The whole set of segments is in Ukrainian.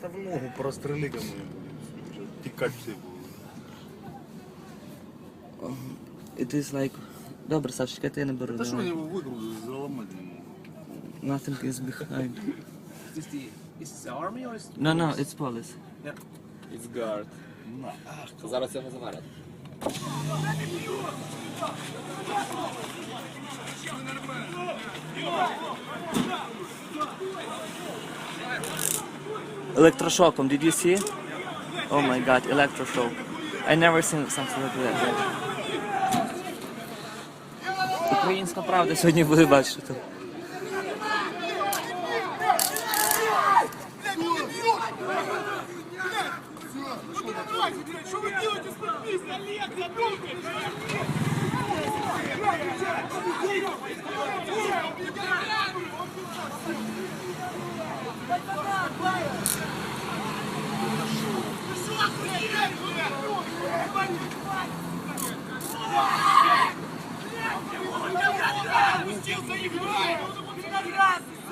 Та в ногу прострели кому тікати всі були. It is like... Добре, Сашечка, я не беру. Та що я його вигрузив, заламати не можу. Nothing is behind. Is this the is this the army or is No, no, it's police. Yeah. it's guard? Зараз його заварять. Electroshockum, did you see? Oh my god, electroshock. I never seen something like that. Українська правда сьогодні буде бачити. Олег, задумайтесь! Опустился и играет!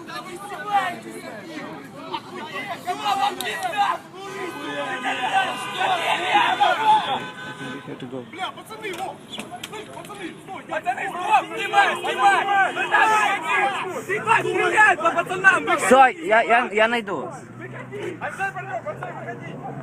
Да вы издеваетесь! Охуеть! Кого вам пизда? Бля, пацаны, во! Слышь, пацаны, стой! Пацаны, стой! Снимай, снимай! Снимай, стреляй по пацанам! Все, я, я, я найду. Отдай, пацан, пацан, выходи!